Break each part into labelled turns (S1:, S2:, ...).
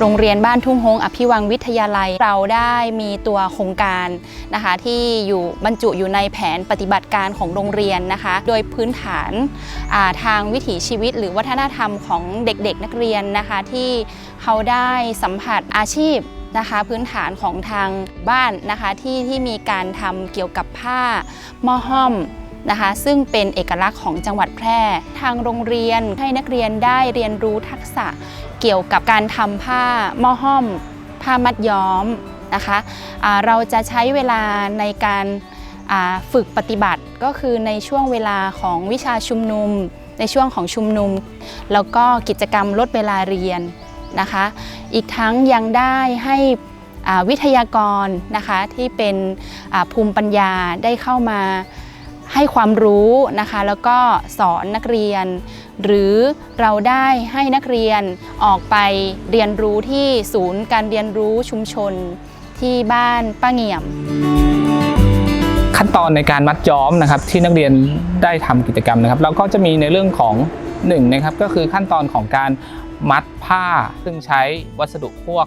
S1: โรงเรียนบ้านทุ่งฮงอภิวังวิทยาลัย เราได้มีตัวโครงการนะคะที่อยู่บรรจุอยู่ในแผนปฏิบัติการของโรงเรียนนะคะ โดยพื้นฐานาทางวิถีชีวิต หรือวัฒนธรรมของเด็กๆนักเรียนนะคะที่เขาได้สัมผัสอาชีพนะคะพื้นฐานของทางบ้านนะคะที่ที่มีการทำเกี่ยวกับผ้าหม้อห้อมนะคะซึ่งเป็นเอกลักษณ์ของจังหวัดแพร่ ทางโรงเรียนให้นักเรียนได้เรียนรู้ทักษะ กี่ยวกับการทำผ้าหม้อห้อม ผ้ามัดย้อมนะคะอ่าเราจะใช้เวลาในการฝึกปฏิบัติก็คือในช่วงเวลาของวิชาชุมนุม ในช่วงของชุมนุม แล้วก็กิจกรรมลดเวลาเรียนนะคะ อีกทั้งยังได้ให้วิทยากรนะคะที่เป็นภูมิปัญญาได้เข้ามา ให้ความรู้นะคะ แล้วก็สอนนักเรียน หรือเราได้ให้นักเรียนออกไปเรียนรู้ที่ศูนย์การเรียนรู้ชุมชนที่บ้านป้าเงี่ยม
S2: ขั้นตอนในการมัดย้อมนะครับที่นักเรียนได้ทำกิจกรรมนะครับ เราก็จะมีในเรื่องของหนึ่งนะครับก็คือขั้นตอนของการมัดผ้าซึ่งใช้วัสดุพวก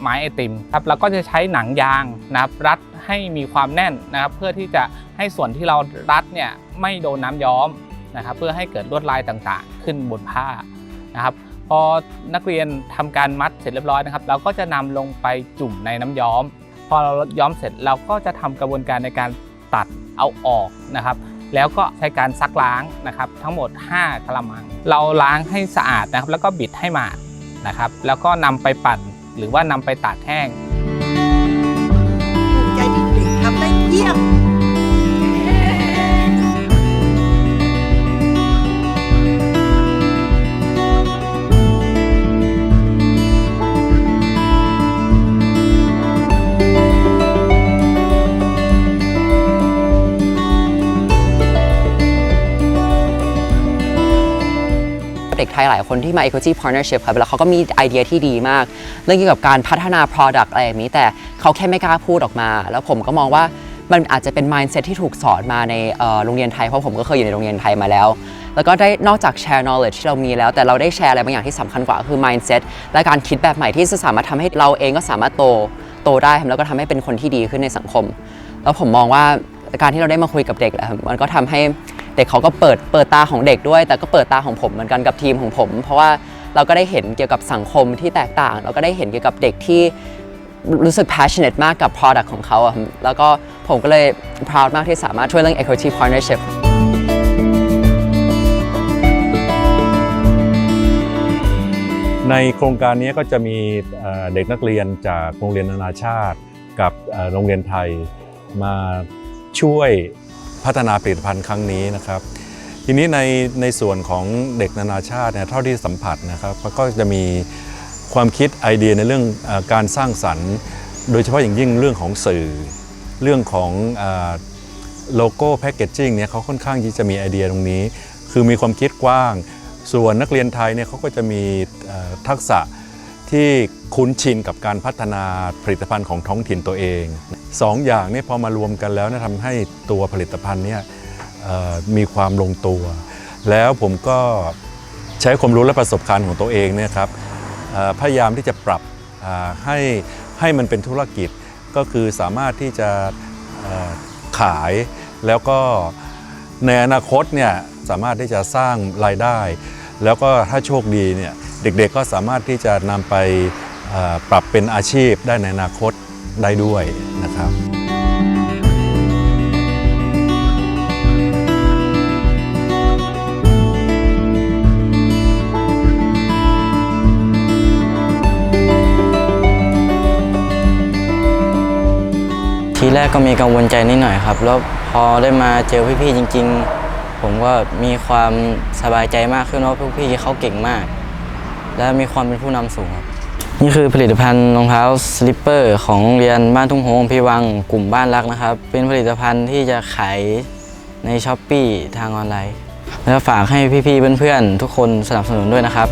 S2: ไม้ไอติมครับเราก็จะใช้หนังยางนะครับรัด ให้มีความแน่นนะครับเพื่อที่จะให้ส่วนที่เรารัดเนี่ยไม่โดนน้ำย้อมนะครับเพื่อให้เกิดลวดลายต่างๆ ขึ้นบนผ้านะครับพอนักเรียนทำการมัดเสร็จเรียบร้อยนะครับ เราก็จะนำลงไปจุ่มในน้ำย้อม พอเราย้อมเสร็จเราก็จะทำกระบวนการในการตัดเอาออกนะครับ แล้วก็ใช้การซักล้างนะครับ ทั้งหมด 5กะละมัง เราล้างให้สะอาดนะครับ แล้วก็บิดให้หมาดนะครับ แล้วก็นำไปปั่นหรือว่านำไปตากแห้ง
S3: ยี่ยม
S4: เด็กไทยหลายคนที่มา Equity Partnership ครับแล้วเขาก็มีไอเดียที่ดีมาก เรื่องเกี่ยวกับการพัฒนา Product อะไรแบบนี้แต่เขาแค่ไม่กล้าพูดออกมา แล้วผมก็มองว่า มันอาจจะเป็น mindset ที่ถูกสอนมาในโรงเรียนไทย เพราะผมก็เคยอยู่ในโรงเรียนไทยมาแล้ว แล้วก็ได้นอกจากแชร์ knowledge ที่เรามีแล้ว แต่เราได้แชร์อะไรบางอย่างที่สำคัญกว่าคือ mindset และการคิดแบบใหม่ที่จะสามารถทำให้เราเองก็สามารถโตโตได้แล้วก็ทำให้เป็นคนที่ดีขึ้นในสังคม แล้วผมมองว่าการที่เราได้มาคุยกับเด็กมันก็ทำให้เด็กเขาก็เปิดเปิดตาของเด็กด้วย แต่ก็เปิดตาของผมเหมือนกันกับทีมของผม เพราะว่าเราก็ได้เห็นเกี่ยวกับสังคมที่แตกต่าง เราก็ได้เห็นเกี่ยวกับเด็กที่รู้สึก passionate มากกับ product ของเขาแล้วก็ ผมก็เลย proud มากที่สามารถช่วยเรื่อง equity partnership
S5: ในโครงการนี้ก็จะมีเด็กนักเรียนจากโรงเรียนนานาชาติ กับโรงเรียนไทยมาช่วยพัฒนาผลิตภัณฑ์ครั้งนี้นะครับ ทีนี้ในในส่วนของเด็กนานาชาติเนี่ยเท่าที่สัมผัสนะครับก็จะมีความคิดไอเดียในเรื่องอการสร้างสรรค์ โดยเฉพาะอย่างยิ่งเรื่องของสื่อ เรื่องของโลโก้แพคเกจจิ้งเนี่ยเขาค่อนข้างที่จะมีไอเดียตรงนี้ คือมีความคิดกว้าง ส่วนนักเรียนไทยเนี่ยเขาก็จะมีทักษะที่คุ้นชินกับการพัฒนาผลิตภัณฑ์ของท้องถิ่นตัวเองสองอย่างเนี่ยพอมารวมกันแล้วนยทำให้ตัวผลิตภัณฑ์เนี่ยมีความลงตัว แล้วผมก็ใช้ความรู้และประสบการณ์ของตัวเองเนี่ยครับพยายามที่จะปรับให้ให้มันเป็นธุรกิจ ก็คือสามารถที่จะขายแล้วก็ในอนาคตเนี่ยสามารถที่จะสร้างรายได้ แล้วก็ถ้าโชคดีเนี่ยเด็กๆก็สามารถที่จะนำไปปรับเป็นอาชีพได้ในอนาคตได้ด้วยนะครับ
S6: ทีแรกก็มีกังวลใจนิดหน่อยครับ แล้วพอได้มาเจอพี่ๆจริง ๆ ผมก็มีความสบายใจมากขึ้นว่าะพี่ๆเขาเก่งมาก และมีความเป็นผู้นำสูงครับนี่คือผลิตภัณฑ์รองเท้าสลิปเปอร์ของโรงเรียนบ้านทุ่งโฮงพิวังกลุ่มบ้านรักนะครับ เป็นผลิตภัณฑ์ที่จะขายในช้อปปีทางออนไลน์ แล้วฝากให้พี่ๆเพื่อนๆทุกคนสนับสนุนด้วยนะครับ